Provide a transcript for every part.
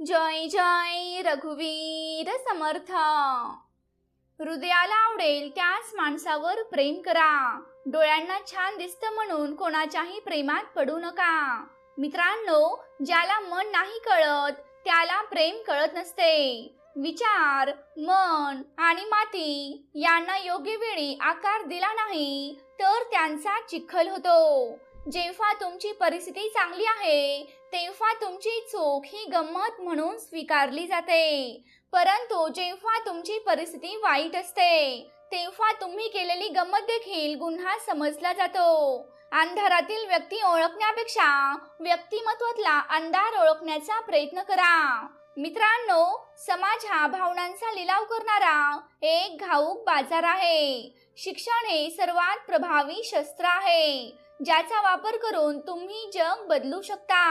जय जय रघुवीर समर्थ. हृदयाला आवडेल त्याच माणसावर प्रेम करा. डोळ्यांना छान दिसतं म्हणून कोणाच्याही प्रेमात पडू नका. मित्रांनो ज्याला मन नाही कळत त्याला प्रेम कळत नसते. विचार मन आणि माती यांना योग्य वेळी आकार दिला नाही तर त्यांचा चिखल होतो. जेव्हा तुमची परिस्थिती चांगली आहे तेव्हा तुमची चूक ही गंमत म्हणून स्वीकारली जाते. परंतु जेव्हा तुमची परिस्थिती वाईट असते तेव्हा तुम्ही केलेली गंमत देखील गुन्हा समजला जातो. अंधारातील व्यक्ती ओळखण्यापेक्षा व्यक्तिमत्वातला अंधार ओळखण्याचा प्रयत्न करा. मित्रांनो समाज हा भावनांचा लिलाव करणारा एक घाऊक बाजार आहे. शिक्षण हे सर्वात प्रभावी शस्त्र आहे ज्याचा वापर करून तुम्ही जग बदलू शकता.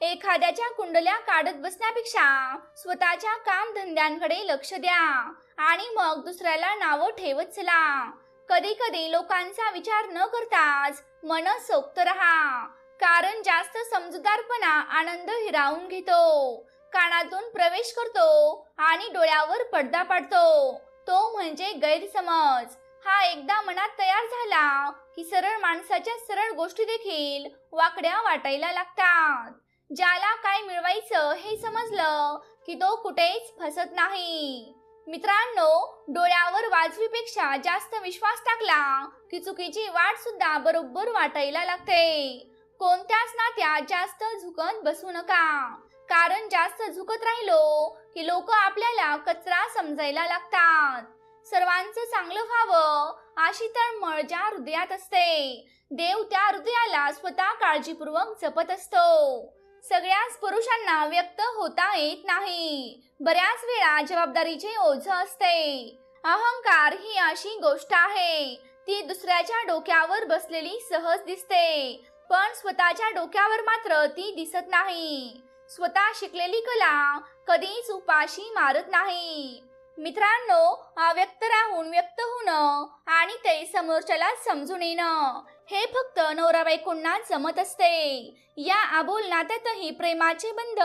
एखाद्याच्या कुंडल्या काढत बसण्यापेक्षा स्वतःच्या काम धंद्यांकडे लक्ष द्या आणि मग दुसऱ्याला नावं ठेवत चला. कधी कधी लोकांचा विचार न करताच मन सोक्त राहा. कारण जास्त समजूतदारपणा आनंद हिरावून घेतो. कानातून प्रवेश करतो आणि डोळ्यावर पडदा पाडतो. तो म्हणजे गैरसमज. हा एकदा मनात तयार झाला की सरळ माणसाच्या सरळ गोष्टी देखील वाकड्या वाटायला लागतात. ज्याला काय मिळवायचं हे समजलं की तो कुठेच फसत नाही. मित्रांनो डोळ्यावर वाजवीपेक्षा जास्त विश्वास टाकला की चुकीची वाट सुद्धा बरोबर वाटायला लागते. कोणत्याच नात्यात जास्त झुकत बसू नका. कारण जास्त झुकत राहिलो की लोक आपल्याला कचरा समजायला लागतात. सर्वांचं चांगलं व्हावं अशी तळमळ ज्या हृदयात असते देव त्या हृदयाला स्वतः काळजीपूर्वक जपत असतो. सगळ्याच पुरुषांना व्यक्त होता येत नाही. बऱ्याच वेळा जबाबदारीचे ओझ असते. अहंकार ही अशी गोष्ट आहे. ती दुसऱ्याच्या डोक्यावर बसलेली सहज दिसते. पण स्वतःच्या डोक्यावर मात्र ती दिसत नाही. स्वतः शिकलेली कला कधीच उपाशी मारत नाही. मित्रांनो अव्यक्त राहून व्यक्त होणं आणि ते समोरच्याला समजून येणं हे फक्त नवरा बायकोंना जमत असते. या आबोल नात्यातही प्रेमाचे बंध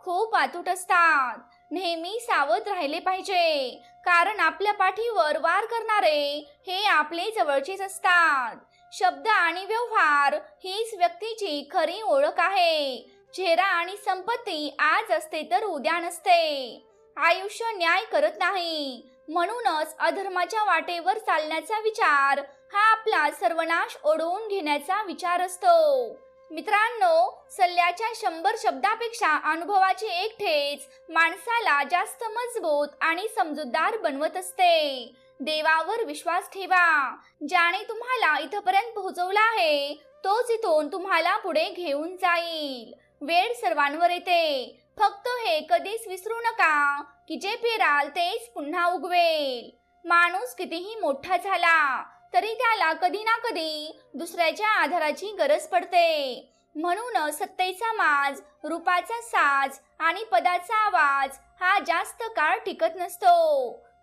खूप अतूट असतात. नेहमी सावध राहिले पाहिजे. कारण आपल्या पाठीवर वार करणारे हे आपले जवळचेच असतात. शब्द आणि व्यवहार हीच व्यक्तीची खरी ओळख आहे. चेहरा आणि संपत्ती आज असते तर उद्या नसते. आयुष्य न्याय करत नाही. म्हणूनच अधर्माच्या वाटेवर चालण्याचा विचार हा आपला सर्वनाश ओढवून घेण्याचा विचार असतो मित्रांनो सल्ल्याच्या शंभर शब्दापेक्षा अनुभवाची एक ठेच माणसाला जास्त मजबूत आणि समजूतदार बनवत असते. देवावर विश्वास ठेवा. ज्याने तुम्हाला इथपर्यंत पोहोचवला आहे तोच इथून तुम्हाला पुढे घेऊन जाईल. वेळ सर्वांवर येते. फक्त हे कधीच विसरू नका की जे पेराल तेच पुन्हा उगवेल. माणूस कितीही मोठा झाला तरी त्याला कधी ना कधी दुसऱ्याच्या आधाराची गरज पडते. म्हणून सत्तेचा माज रूपाचा साज आणि पदाचा आवाज हा जास्त काळ टिकत नसतो.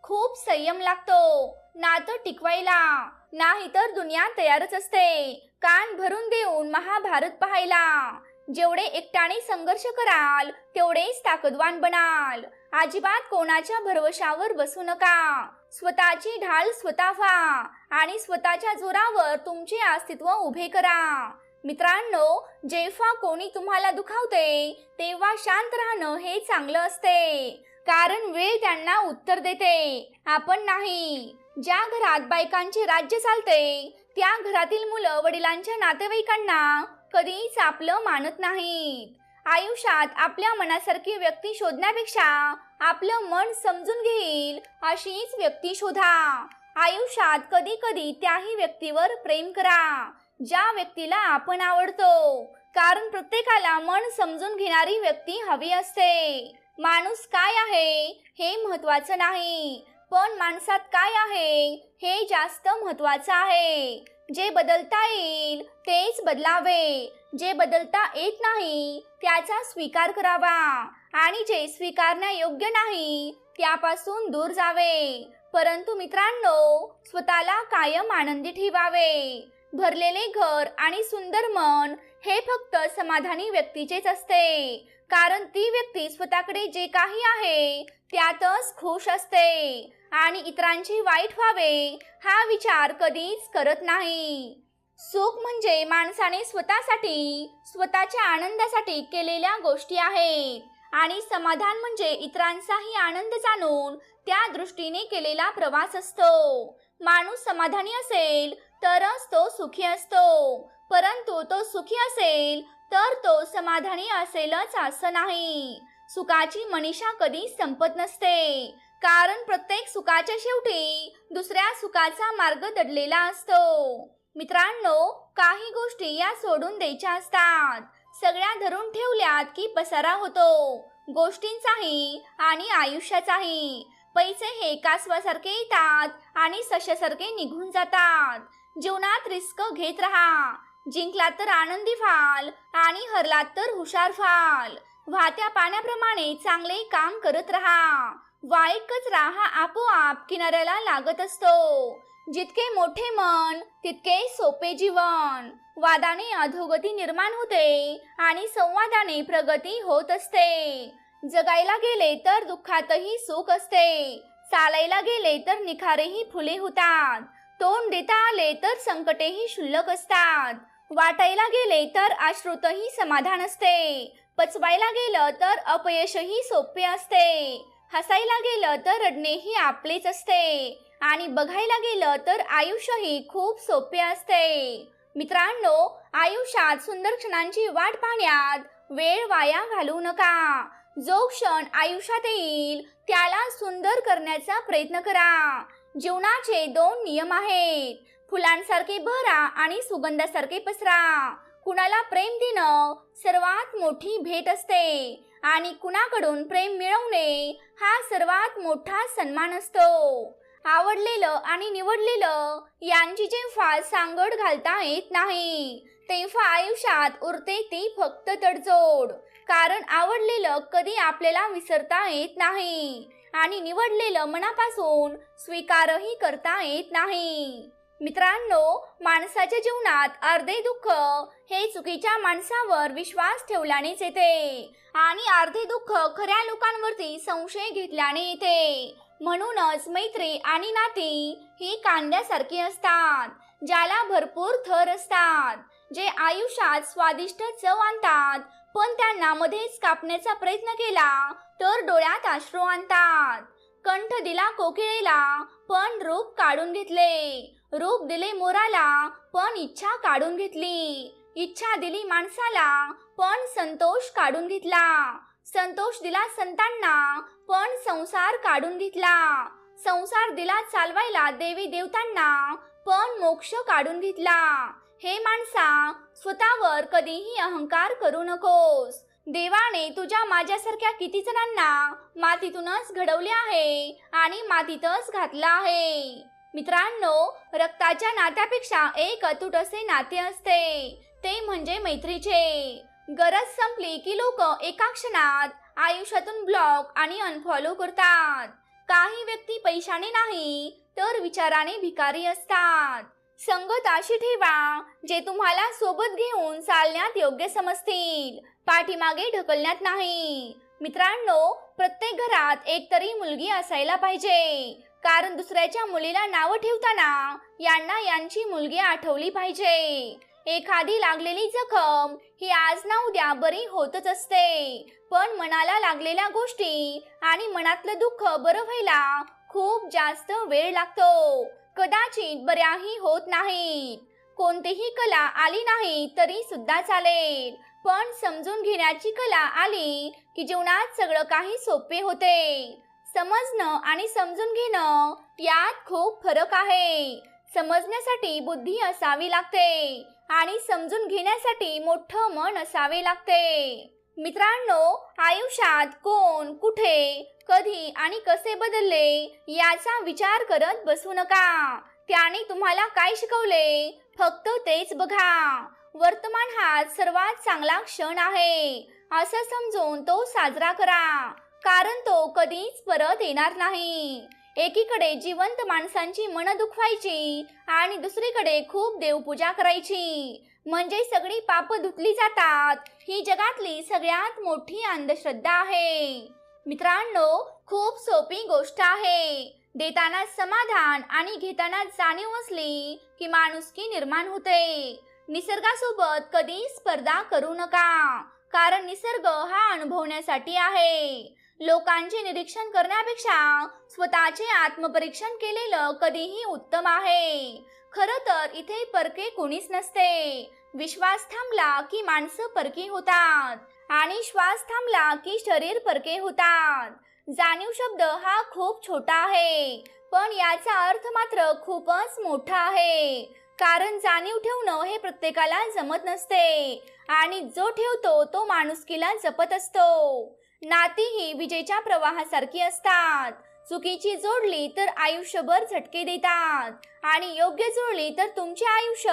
खूप संयम लागतो. नातं टिकवायला. नाहीतर दुनिया तयारच असते. कान भरून देऊन महाभारत पाहायला. जेवढे एकट्याने संघर्ष कराल तेवढेच ताकदवान बनाल. अजिबात कोणाच्या भरवशावर बसू नका. स्वतःची ढाल स्वतः व्हा आणि स्वतःच्या जोरावर तुमचे अस्तित्व उभे करा. मित्रांनो जेव्हा कोणी तुम्हाला दुखावते तेव्हा शांत राहणं हे चांगलं असते. कारण वेळ त्यांना उत्तर देते. आपण नाही. ज्या घरात बायकांचे राज्य चालते त्या घरातील मुलं वडिलांच्या नातेवाईकांना कधीच आपलं मानत नाहीत. आयुष्यात आपल्या मनासारखी व्यक्ती शोधण्यापेक्षा आपलं मन समजून घेईल अशीच व्यक्ती शोधा. आयुष्यात कधी कधी त्याही व्यक्तीवर प्रेम करा ज्या व्यक्तीला आपण आवडतो. कारण प्रत्येकाला मन समजून घेणारी व्यक्ती हवी असते. माणूस काय आहे हे महत्वाचं नाही पण माणसात काय आहे हे जास्त महत्वाचं आहे. जे बदलता येईल तेच बदलावे जे बदलता येत नाही त्याचा स्वीकार करावा. आणि जे स्वीकारण्यायोग्य नाही त्यापासून दूर जावे. परंतु मित्रांनो स्वतःला कायम आनंदी ठेवावे. भरलेले घर आणि सुंदर मन हे फक्त समाधानी व्यक्तीचेच असते. कारण ती व्यक्ती स्वतःकडे जे काही आहे त्यातच खुश असते. आणि इतरांची वाईट व्हावे हा विचार कधीच करत नाही. सुख म्हणजे माणसाने स्वतःसाठी स्वतःच्या आनंदासाठी केलेल्या गोष्टी आहेत. आणि समाधान म्हणजे इतरांचाही आनंद जाणून त्या दृष्टीने केलेला प्रवास असतो. माणूस समाधानी असेल तरच तो सुखी असतो. परंतु तो सुखी असेल तर तो समाधानी असेलच असं नाही. सुखाची मनीषा कधी संपत नसते. कारण प्रत्येक सुखाच्या शेवटी दुसऱ्या सुखाचा मार्ग दडलेला असतो. मित्रांनो काही गोष्टी या सोडून द्यायच्या असतात. सगळ्या धरून ठेवल्यात की पसारा होतो. गोष्टींचाही आणि आयुष्याचाही. पैसे हे कासवासारखे येतात आणि सशासारखे निघून जातात. जीवनात रिस्क घेत राहा. जिंकला तर आनंदी व्हाल आणि हरलात तर हुशार व्हाल. वाहत्या पाण्याप्रमाणे चांगले काम करत राहा. वाईट कचरा हा आपोआप किनाऱ्याला लागत असतो. जितके मोठे मन तितके सोपे जीवन. वादाने अधोगती निर्माण होते आणि संवादाने प्रगती होत असते. जगायला गेले तर दुःखातही सुख असते. चालायला गेले तर निखारेही फुले होतात. तोंड देता आले तर संकटेही शुल्लक असतात. वाटायला गेले तर आश्रुतही समाधान असते. पचवायला गेलं तर अपयशही सोपे असते. हसायला गेलं तर रडणेही आपलेच असते. आणि बघायला गेलं तर आयुष्यही खूप सोपे असते. मित्रांनो आयुष्यात सुंदर क्षणांची वाट पाहण्यात वेळ वाया घालवू नका. जो क्षण आयुष्यात येईल त्याला सुंदर करण्याचा प्रयत्न करा. जीवनाचे दोन नियम आहेत. फुलांसारखे भरा आणि सुगंधासारखे पसरा. कुणाला प्रेम देणं सर्वात मोठी भेट असते. आणि कुणाकडून प्रेम मिळवणे हा सर्वात मोठा सन्मान असतो. आवडलेलं आणि निवडलेलं यांची जेव्हा सांगड घालता येत नाही तेव्हा आयुष्यात उरते ती फक्त तडजोड. कारण आवडलेलं कधी आपल्याला विसरता येत नाही आणि निवडलेलं मनापासून स्वीकारही करता येत नाही. मित्रांनो माणसाच्या जीवनात अर्धे दुःख हे चुकीच्या माणसावर विश्वास ठेवल्यानेच येते. आणि अर्धे दुःख खऱ्या लोकांवरती संशय घेतल्याने येते. म्हणूनच मैत्री आणि नाती ही कांद्यासारखी असतात ज्याला भरपूर थर असतात जे आयुष्यात स्वादिष्ट चव आणतात पण त्यांना मध्येच कापण्याचा प्रयत्न केला तर डोळ्यात अश्रू आणतात. कंठ दिला कोकिळेला पण रूप काढून घेतले. रूप दिले मोराला पण इच्छा काढून घेतली. इच्छा दिली माणसाला पण संतोष काढून घेतला. संतोष दिला संतांना पण संसार काढून घेतला. संसार दिला चालवायला देवी देवतांना पण मोक्ष काढून घेतला. हे माणसा स्वतःवर कधीही अहंकार करू नकोस. देवाने तुझ्या माझ्यासारख्या किती जणांना मातीतूनच घडवले आहे आणि मातीतच घातलं आहे. मित्रांनो रक्ताच्या नात्यापेक्षा एक अतूट असे नाते असते. ते म्हणजे मैत्रीचे. गरज संपली की लोक एका क्षणात आयुष्यातून ब्लॉक आणि अनफॉलो करतात. काही व्यक्ती पैशाने नाही तर विचाराने भिकारी असतात. संगत अशी ठेवा जे तुम्हाला सोबत घेऊन चालण्यात योग्य समजतील. पाठीमागे ढकलण्यात नाही. मित्रांनो प्रत्येक घरात एक तरी मुलगी असायला पाहिजे. कारण दुसऱ्याच्या मुलीला नावं ठेवताना यांना यांची मुलगी आठवली पाहिजे. एखादी लागलेली जखम ही आज ना उद्या बरी होतच असते. पण मनाला लागलेल्या गोष्टी आणि मनातलं दुःख बरं व्हायला खूप जास्त वेळ लागतो. कदाचित बऱ्याही होत नाहीत. कोणतीही कला आली नाही तरी सुद्धा चालेल. पण समजून घेण्याची कला आली की जीवनात सगळं काही सोपे होते. समजणं आणि समजून घेणं यात खूप फरक आहे. समजण्यासाठी बुद्धी असावी लागते आणि समजून घेण्यासाठी मोठं मन असावे लागते. मित्रांनो आयुष्यात कोण कुठे कधी आणि कसे बदलले याचा विचार करत बसू नका. त्याने तुम्हाला काय शिकवले? फक्त तेच बघा. वर्तमान हा सर्वात चांगला क्षण आहे. असं समजून तो साजरा करा. कारण तो कधीच परत येणार नाही. एकीकडे जिवंत माणसांची मन दुखवायची आणि दुसरीकडे खूप देवपूजा करायची. म्हणजे सगळी पाप धुतली जातात. ही जगातली सगळ्यात मोठी अंधश्रद्धा आहे. मित्रांनो खूप सोपी गोष्ट आहे. देताना समाधान आणि घेताना जाणीव असली की माणुसकी निर्माण होते. निसर्गासोबत कधी स्पर्धा करू नका. कारण निसर्ग हा अनुभवण्यासाठी आहे. लोकांचे निरीक्षण करण्यापेक्षा स्वतःचे आत्मपरीक्षण केलेलं कधीही उत्तम आहे. खरं तर इथे परके कोणीच नसते. विश्वास थांबला की माणसं परकी होतात आणि श्वास थांबला की शरीर परके होतात. जाणीव शब्द हा खूप छोटा आहे पण याचा अर्थ मात्र खूपच मोठा आहे. कारण जाणीव ठेवणं हे प्रत्येकाला जमत नसते आणि जो ठेवतो तो माणुसकीला जपत असतो. नाती ही विजेच्या प्रवाहासारखी असतात. चुकीची जोडली तर आयुष्यभर झटके देतात. आणि योग्य जोडली तर तुमचे आयुष्य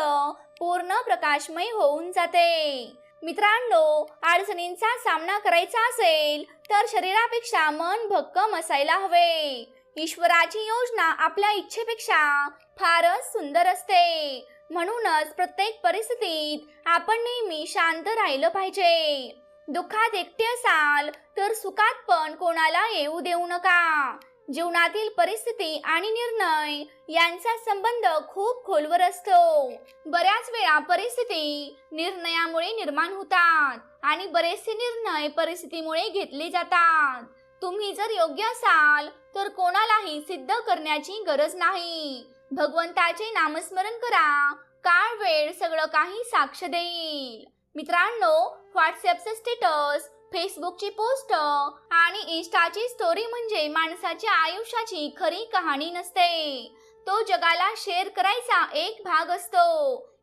पूर्ण प्रकाशमय होऊन जाते. मित्रांनो अडचणींचा सामना करायचा असेल तर शरीरापेक्षा मन भक्कम असायला हवे. ईश्वराची योजना आपल्या इच्छेपेक्षा फारच सुंदर असते. म्हणूनच प्रत्येक परिस्थितीत आपण नेहमी शांत राहिलं पाहिजे. दुःखात एकटे असाल तर सुखात पण कोणाला येऊ देऊ नका. जीवनातील परिस्थिती आणि निर्णय यांचा संबंध खूप खोलवर असतो. बऱ्याच वेळा परिस्थिती निर्णयामुळे निर्माण होतात आणि बरेचसे निर्णय परिस्थितीमुळे घेतले जातात. तुम्ही जर योग्य असाल तर कोणालाही सिद्ध करण्याची गरज नाही. भगवंताचे नामस्मरण करा. काळ वेळ सगळं काही साक्ष देईल. मित्रांनो व्हॉट्सअपचे स्टेटस फेसबुकची पोस्ट आणि इन्स्टाची स्टोरी म्हणजे माणसाच्या आयुष्याची खरी कहाणी नसते. तो जगाला शेअर करायचा एक भाग असतो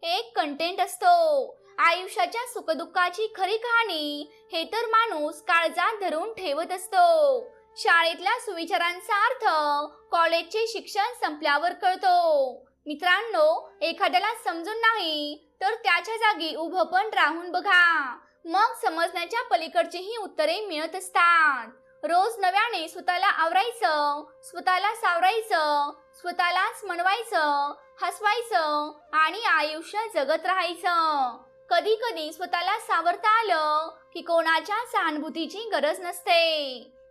एक कंटेंट असतो. आयुष्याच्या सुखदुःखाची खरी कहाणी हे तर माणूस काळजात धरून ठेवत असतो. शाळेतल्या सुविचारांचा अर्थ कॉलेजचे शिक्षण संपल्यावर कळतो. मित्रांनो एखाद्याला समजून नाही तर त्याच्या जागी उभं पण राहून बघा. मग समजण्याच्या पलीकडचीही उत्तरे मिळत असतात. रोज नव्याने स्वतःला आवरायचं स्वतःला सावरायचं स्वतःलाच मनवायचं हसवायचं आणि आयुष्य जगत राहायचं. कधी कधी स्वतःला सावरता आलं की कोणाच्या सहानुभूतीची गरज नसते.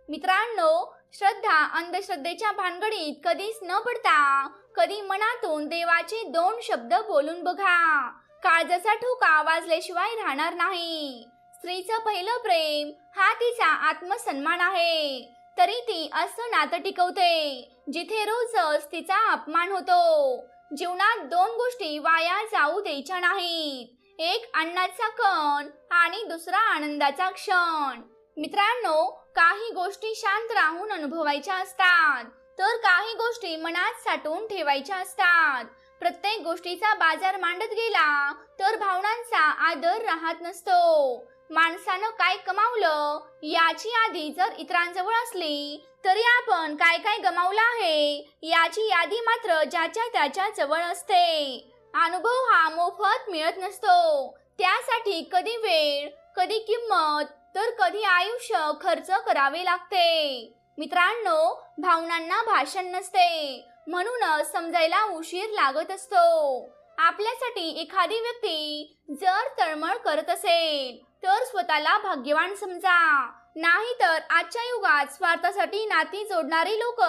मित्रांनो श्रद्धा अंधश्रद्धेच्या भानगडीत कधीच न पडता कधी मनातून देवाचे दोन शब्द बोलून बघा. काळजाचा ठोका वाजल्याशिवाय राहणार नाही. स्त्रीचं पहिलं प्रेम हा तिचा आत्मसन्मान आहे. तरी ती असं नातं टिकवते जिथे रोजच तिचा अपमान होतो. जीवनात दोन गोष्टी वाया जाऊ द्यायच्या नाहीत. एक अन्नाचा कण आणि दुसरा आनंदाचा क्षण. मित्रांनो काही गोष्टी शांत राहून अनुभवायच्या असतात. तर काही गोष्टी मनात साठवून ठेवायच्या असतात. प्रत्येक गोष्टीचा बाजार मांडत गेला तर भावनांचा आदर राहत नसतो. माणसानं काय कमावलं याची यादी जर इतरांजवळ असली तरी आपण काय काय गमावलं आहे याची यादी मात्र ज्याच्या त्याच्याजवळ असते. अनुभव हा मोफत मिळत नसतो. त्यासाठी कधी वेळ कधी किंमत तर कधी आयुष्य खर्च करावे लागते. मित्रांनो भावनांना भाषण नसते. म्हणूनच समजायला उशीर लागत असतो. आपल्यासाठी एखादी व्यक्ती जर तळमळ करत असेल तर स्वतःला भाग्यवान समजा. नाही तर आजच्या युगात स्वार्थासाठी नाती जोडणारी लोक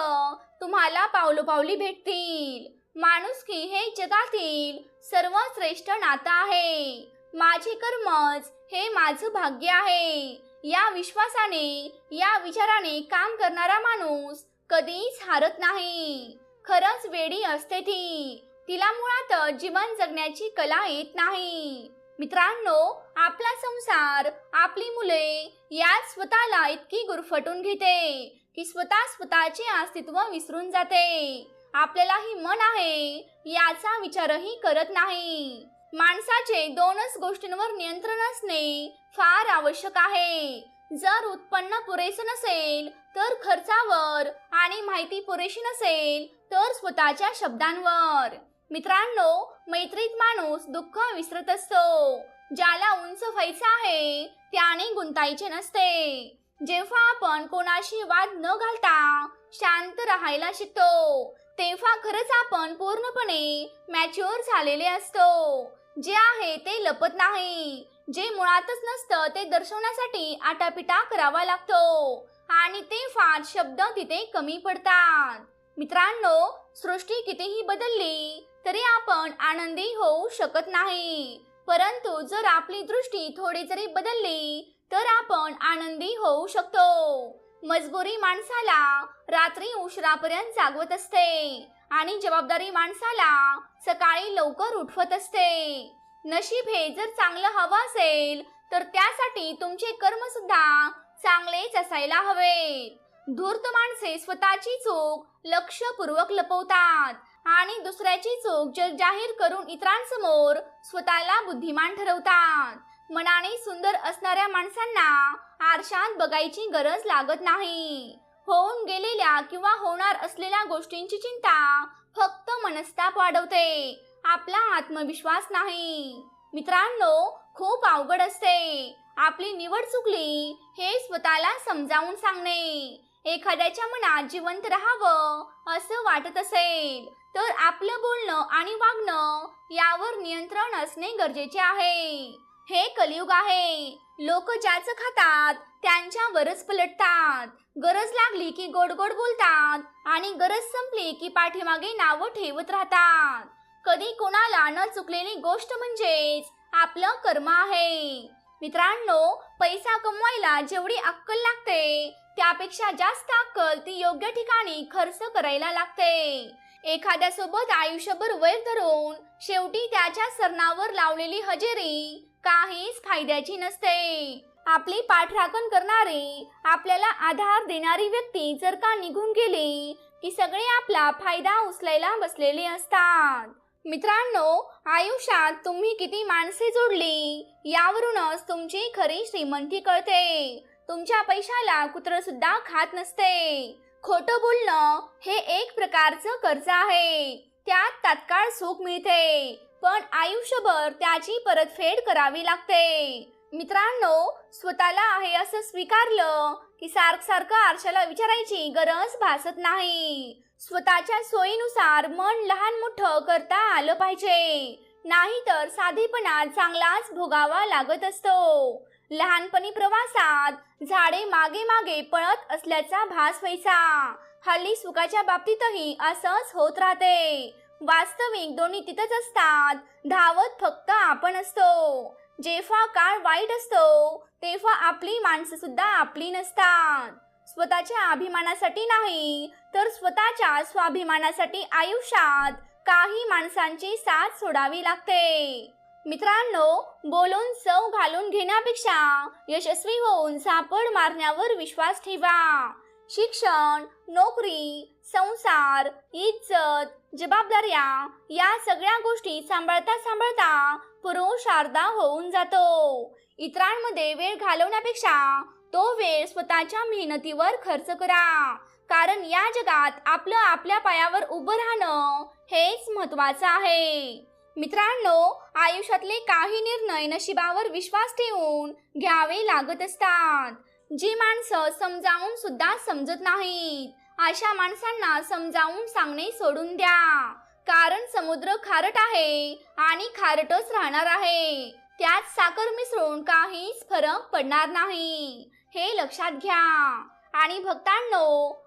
तुम्हाला पावलोपावली भेटतील. माणुसकी हे जगातील सर्वश्रेष्ठ नातं आहे. माझे कर्मच हे माझं भाग्य आहे. या विश्वासाने या विचाराने काम करणारा माणूस कधीच हारत नाही. खरंच वेडी असते ती. तिला मुळात जीवन जगण्याची कला येत नाही. मित्रांनो आपला संसार आपली मुले यात स्वतःला इतकी गुरफटून घेते की स्वतः स्वतःचे अस्तित्व विसरून जाते. आपल्यालाही मन आहे याचा विचारही करत नाही. माणसाचे दोनच गोष्टींवर नियंत्रण असणे फार आवश्यक आहे. जर उत्पन्न पुरेसे नसेल तर खर्चावर आणि माहिती पुरेशी नसेल तर स्वतःच्या शब्दांवर. मित्रांनो मैत्रीत माणूस दुःख विसरत असतो. ज्याला उंच व्हायचं आहे त्याने गुंतायचे नसते. जेव्हा आपण कोणाशी वाद न घालता शांत राहायला शिकतो तेव्हा खरंच आपण पूर्णपणे मॅच्युअर झालेले असतो. जे आहे ते लपत नाही. जे मुळातच नसतं ते दर्शवण्यासाठी आटापिटा करावा लागतो. आणि ते फार शब्द तिथे कमी पडतात. मित्रांनो सृष्टी कितीही बदलली तरी आपण आनंदी होऊ शकत नाही. परंतु जर आपली दृष्टी थोडी जरी बदलली तर आपण आनंदी होऊ शकतो. मजबुरी माणसाला रात्री उशिरापर्यंत जागवत असते. आणि जबाबदारी माणसाला सकाळी लवकर उठवत असते. नशीब हे जर चांगलं हवं असेल तर त्यासाठी तुमचे कर्म सुद्धा चांगलेच असायला हवेत धूर्त माणसे स्वतःची चूक लक्षपूर्वक लपवतात आणि दुसऱ्याची चूक जग जाहीर करून इतरांसमोर स्वतःला बुद्धिमान ठरवतात. मनाने सुंदर असणाऱ्या माणसांना आरशात बघायची गरज लागत नाही. होऊन गेलेल्या किंवा होणार असलेल्या गोष्टींची चिंता फक्त मनस्ताप वाढवते. आपला आत्मविश्वास नाही. मित्रांनो खूप अवघड असते. आपली निवड चुकली हे स्वतःला समजावून सांगणे. एखाद्याच्या मनात जिवंत राहावं असं वाटत असेल तर आपलं बोलणं आणि वागणं यावर नियंत्रण असणे गरजेचे आहे. हे कलियुग आहे. लोक ज्याचं खातात त्यांच्यावरच पलटतात. गरज लागली की गोड गोड बोलतात आणि गरज संपली की पाठीमागे नावं ठेवत राहतात. कधी कोणाला न चुकलेली गोष्ट म्हणजेच आपलं कर्म आहे. मित्रांनो पैसा कमवायला जेवढी अक्कल लागते त्यापेक्षा जास्त अक्कल ती योग्य ठिकाणी खर्च करायला लागते. एखाद्यासोबत आयुष्यभर वैर धरून शेवटी त्याच्या सरणावर लावलेली हजेरी काहीच फायद्याची नसते. आपली पाठराखण करणारी आपल्याला आधार देणारी व्यक्ती जर का निघून गेली की सगळे आपला फायदा उचलायला बसलेले असतात. मित्रांनो आयुष्यात तुम्ही किती माणसे जोडली यावरूनच तुमची खरी श्रीमंती कळते. तुमच्या पैशाला कुत्र सुद्धा खात नसते. खोटं बोलणं हे एक प्रकारचं कर्ज आहे. त्यात तात्काळ सुख मिळते पण आयुष्यभर त्याची परतफेड करावी लागते. मित्रांनो स्वतःला आहे असं स्वीकारलं की सारखं सारखं आरशाला विचारायची गरज भासत नाही. स्वतःच्या सोयीनुसार मन लहान मोठं करता आलं पाहिजे. नाहीतर साधेपणा चांगलाच भोगावा लागत असतो. लहानपणी प्रवासात झाडे मागे मागे पळत असल्याचा भास व्हायचा. हल्ली सुखाच्या बाबतीतही असंच होत राहते. वास्तविक दोन्ही तिथंच असतात. धावत फक्त आपण असतो. जेव्हा काळ वाईट असतो तेव्हा आपली माणसं सुद्धा आपली नसतात. स्वतःच्या अभिमानासाठी नाही तर स्वतःच्या स्वाभिमानासाठी आयुष्यात काही माणसांची साथ सोडावी लागते. मित्रांनो बोलून चव घालून घेण्यापेक्षा यशस्वी होऊन सापड मारण्यावर विश्वास ठेवा. शिक्षण नोकरी संसार इज्जत जबाबदाऱ्या या सगळ्या गोष्टी सांभाळता सांभाळता पुरुष अर्धा होऊन जातो. इतरांमध्ये वेळ घालवण्यापेक्षा तो वेळ स्वतःच्या मेहनतीवर खर्च करा. कारण या जगात आपलं आपल्या पायावर उभं राहणं हेच महत्वाचं आहे. मित्रांनो आयुष्यातले काही निर्णय नशिबावर विश्वास ठेवून घ्यावे लागत असतात. जी माणसं समजावून सुद्धा समजत नाहीत अशा माणसांना समजावून सांगणे सोडून द्या. कारण समुद्र खारट आहे आणि खारटच राहणार आहे. त्यात साखर मिसळून काहीच फरक पडणार नाही. हे लक्षात घ्या. आणि भक्तांनो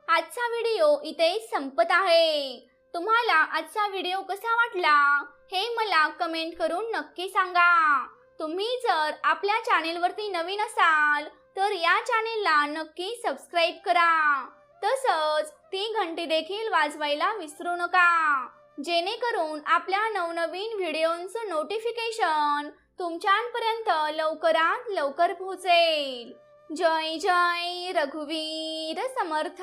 आजचा व्हिडिओ इथे संपत आहे. तुम्हाला आजचा व्हिडिओ कसा वाटला हे मला कमेंट करून नक्की सांगा. तुम्ही जर आपल्या चॅनेलवरती नवीन असाल तर या चॅनेलला नक्की सबस्क्राईब करा. तसंच ती घंटी देखील वाजवायला विसरू नका. जेणेकरून आपल्या नवनवीन व्हिडिओंचं नोटिफिकेशन तुमच्यापर्यंत लवकरात लवकर पोहोचेल. जय जय रघुवीर समर्थ.